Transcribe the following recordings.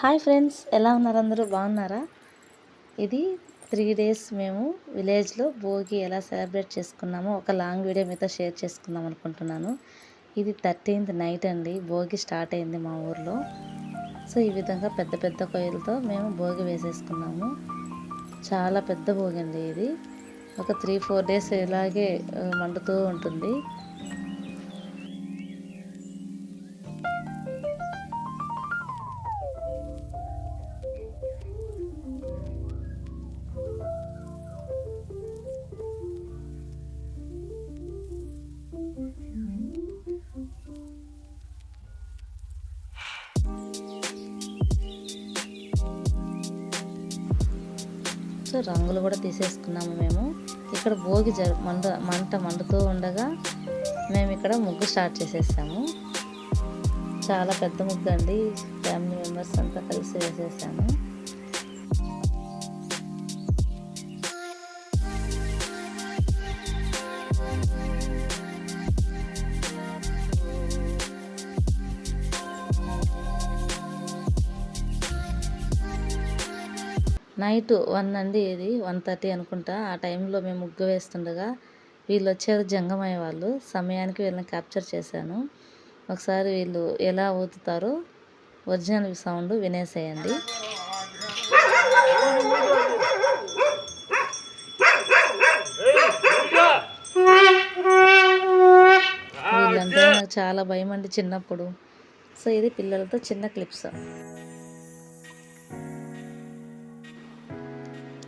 Hi friends ఎలా ఉన్నారు అందరూ? బాగున్నారా? ఇది త్రీ డేస్ మేము విలేజ్లో భోగి ఎలా సెలబ్రేట్ చేసుకున్నామో ఒక లాంగ్ వీడియో మీతో షేర్ చేసుకుందాం అనుకుంటున్నాను. ఇది థర్టీన్త్ నైట్ అండి భోగి స్టార్ట్ అయింది మా ఊర్లో. సో ఈ విధంగా పెద్ద పెద్ద కొయ్యలతో మేము భోగి వేసేసుకున్నాము. చాలా పెద్ద భోగి అండి ఇది. ఒక త్రీ ఫోర్ డేస్ ఇలాగే మండుతూ ఉంటుంది. సో రంగులు కూడా తీసేసుకున్నాము మేము. ఇక్కడ భోగి జరు మండ మంట మండుతూ ఉండగా మేము ఇక్కడ ముగ్గు స్టార్ట్ చేసేసాము. చాలా పెద్ద ముగ్గు అండి. ఫ్యామిలీ మెంబర్స్ అంతా కలిసి వేసేసాము. నైట్ వన్ అండి ఇది వన్ థర్టీ అనుకుంటా. ఆ టైంలో మేము ముగ్గు వేస్తుండగా వీళ్ళు వచ్చారు జంగమయ్య వాళ్ళు. సమయానికి వీళ్ళని క్యాప్చర్ చేశాను. ఒకసారి వీళ్ళు ఎలా ఊతుతారో ఒరిజినల్ సౌండ్ వినేసేయండి. వీళ్ళంటే నాకు చాలా భయం అండి చిన్నప్పుడు. సో ఇది పిల్లలతో చిన్న క్లిప్స్.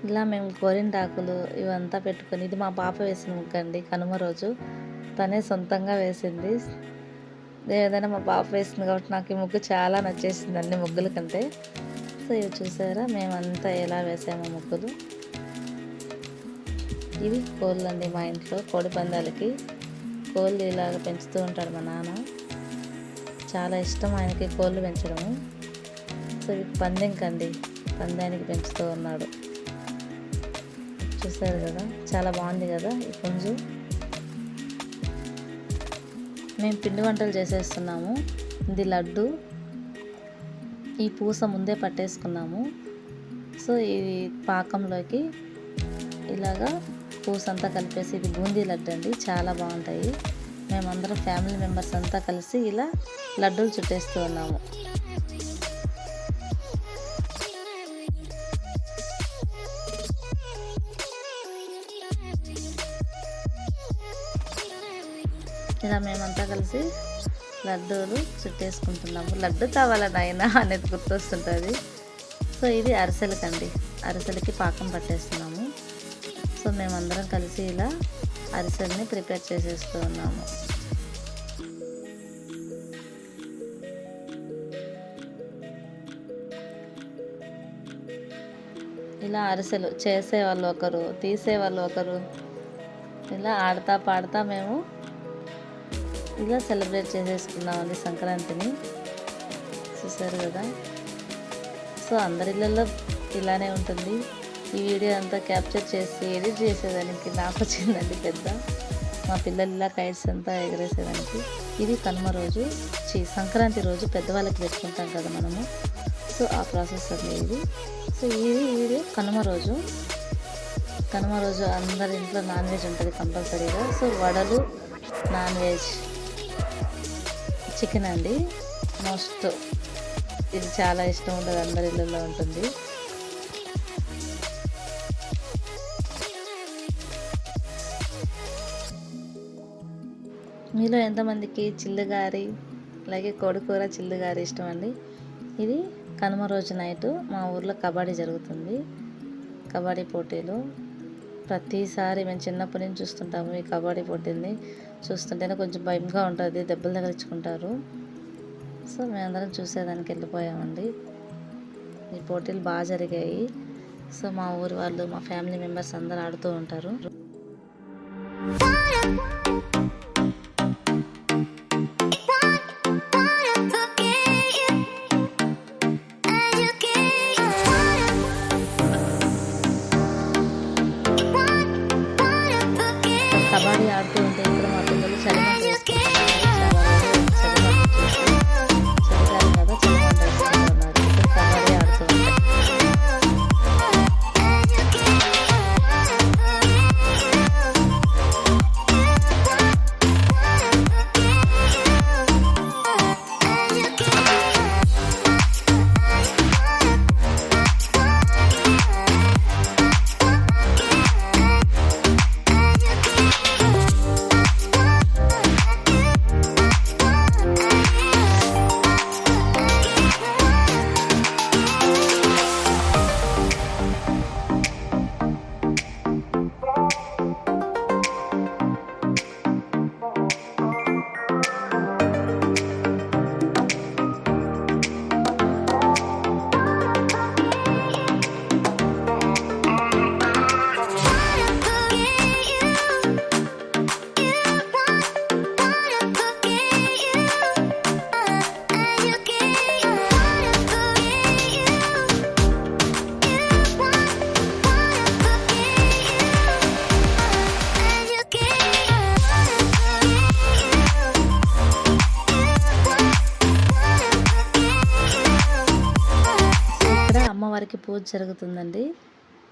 ఇలా మేము గోరింటాకులు ఇవంతా పెట్టుకొని ఇది మా పాప వేసిన ముగ్గు అండి కనుమ రోజు. తనే సొంతంగా వేసింది. ఏదైనా మా పాప వేసింది కాబట్టి నాకు ఈ ముగ్గు చాలా నచ్చేసింది అన్ని ముగ్గుల కంటే. సో ఇవి చూసారా మేమంతా ఎలా వేసాము ముగ్గులు. ఇవి కోళ్ళు అండి మా ఇంట్లో కోడి పందాలకి. కోళ్ళు ఇలాగ పెంచుతూ ఉంటాడు మా నాన్న. చాలా ఇష్టం ఆయనకి కోళ్ళు పెంచడము. సో ఇవి పందెంకండి పందానికి పెంచుతూ ఉన్నాడు. చూసారు కదా? చాలా బాగుంది కదా ఈ పుంజు? మేము పిండి వంటలు చేసేస్తున్నాము. ఇది లడ్డు. ఈ పూస ముందే పట్టేసుకున్నాము. సో ఇది పాకంలోకి ఇలాగా పూస అంతా కలిపేసి ఇది బూందీ లడ్డు అండి. చాలా బాగుంటాయి. మేమందరం ఫ్యామిలీ మెంబర్స్ అంతా కలిసి ఇలా లడ్డూలు చుట్టేస్తూ ఉన్నాము. ఇలా మేమంతా కలిసి లడ్డూలు చుట్టేసుకుంటున్నాము. లడ్డు కావాలా నాయన అనేది గుర్తొస్తుంటుంది. సో ఇది అరిసెలకండి. అరిసెలకి పాకం పట్టేస్తున్నాము. సో మేమందరం కలిసి ఇలా అరిసెల్ని ప్రిపేర్ చేసేస్తూ ఉన్నాము. ఇలా అరిసెలు చేసేవాళ్ళు ఒకరు తీసేవాళ్ళు ఒకరు. ఇలా ఆడతా పాడతా మేము ఇలా సెలబ్రేట్ చేసేసుకున్నామండి సంక్రాంతిని. చూసారు కదా? సో అందరి ఇళ్ళల్లో ఇలానే ఉంటుంది. ఈ వీడియో అంతా క్యాప్చర్ చేసి ఎడిట్ చేసేదానికి నాకు వచ్చిందండి పెద్ద. మా పిల్లలు ఇలా కైట్స్ అంతా ఎగరేసేదానికి. ఇది కనుమ రోజు. సంక్రాంతి రోజు పెద్దవాళ్ళకి పెట్టుకుంటాం కదా మనము. సో ఆ ప్రాసెస్ అండి ఇది. సో ఇది ఈ వీడియో కనుమ రోజు. కనుమ రోజు అందరి ఇంట్లో నాన్ వెజ్ ఉంటుంది కంపల్సరీగా. సో వడలు నాన్ వెజ్ చికెన్ అండి. మోస్ట్ ఇది చాలా ఇష్టం ఉంటుంది అందరి ఇళ్ళల్లో ఉంటుంది. మీలో ఎంతమందికి చిల్లుగారి అలాగే కోడికూర చిల్లుగారి ఇష్టం అండి ఇది కనుమ రోజు నైట్ మా ఊర్లో కబడ్డీ జరుగుతుంది. కబడ్డీ పోటీలు. ప్రతిసారి మేము చిన్నప్పటి నుంచి చూస్తుంటాము ఈ కబడ్డీ పోటీని చూస్తుంటేనే కొంచెం భయంగా ఉంటుంది దెబ్బలు తగిలించుకుంటారు. సో మేమందరం చూసేదానికి వెళ్ళిపోయామండి. ఈ పోటీలు బాగా జరిగాయి. సో మా ఊరి వాళ్ళు మా ఫ్యామిలీ మెంబర్స్ అందరు ఆడుతూ ఉంటారు. అమ్మవారికి పూజ జరుగుతుందండి.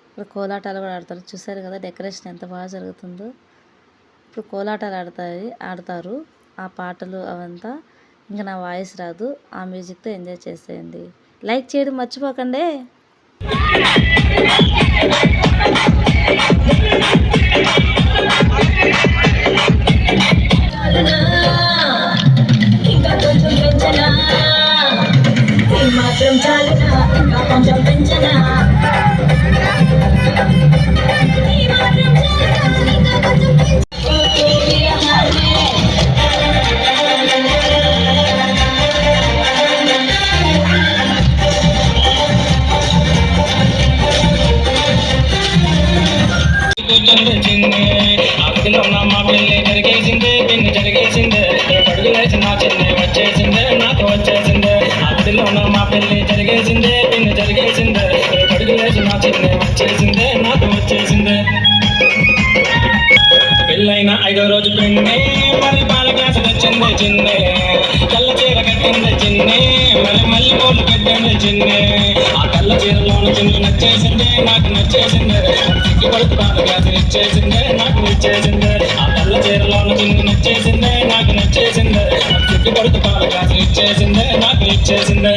ఇప్పుడు కోలాటాలు కూడా ఆడతారు. చూసారు కదా డెకరేషన్ ఎంత బాగా జరుగుతుందో. ఇప్పుడు కోలాటాలు ఆడతాయి ఆడతారు. ఆ పాటలు అవంతా ఇంకా నా వాయిస్ రాదు. ఆ మ్యూజిక్తో ఎంజాయ్ చేసేయండి. లైక్ చేయడం మర్చిపోకండి. ఇంకా ఈ మాత్రం చాలునా ఇంకా కొంచెం పెంచనా ఈ మాత్రం మా పెళ్ళి జరిగేసిందే పిన్ని జరిగేసిందే. అడుగులేసి నా చిన్న వచ్చేసిందే నాకు వచ్చేసిందే. పెళ్ళైన ఐదో రోజు పెళ్ళి మరి పాల గ్లాసు తెచ్చింది చిన్నే. నచ్చింది ఆ తెల్ల చీరలోని చిన్న నచ్చేసింది నాకు నచ్చేసింది. సిగ్గుపడుతు పాల గ్లాసు ఇచ్చేసింది నాకు నచ్చేసింది ఆ తెల్ల చీరలోని చిన్న నచ్చేసింది నాకు నచ్చేసింది. సిగ్గుపడుతు పాల గ్లాసు ఇచ్చేసింది నాకు ఇచ్చేసింది.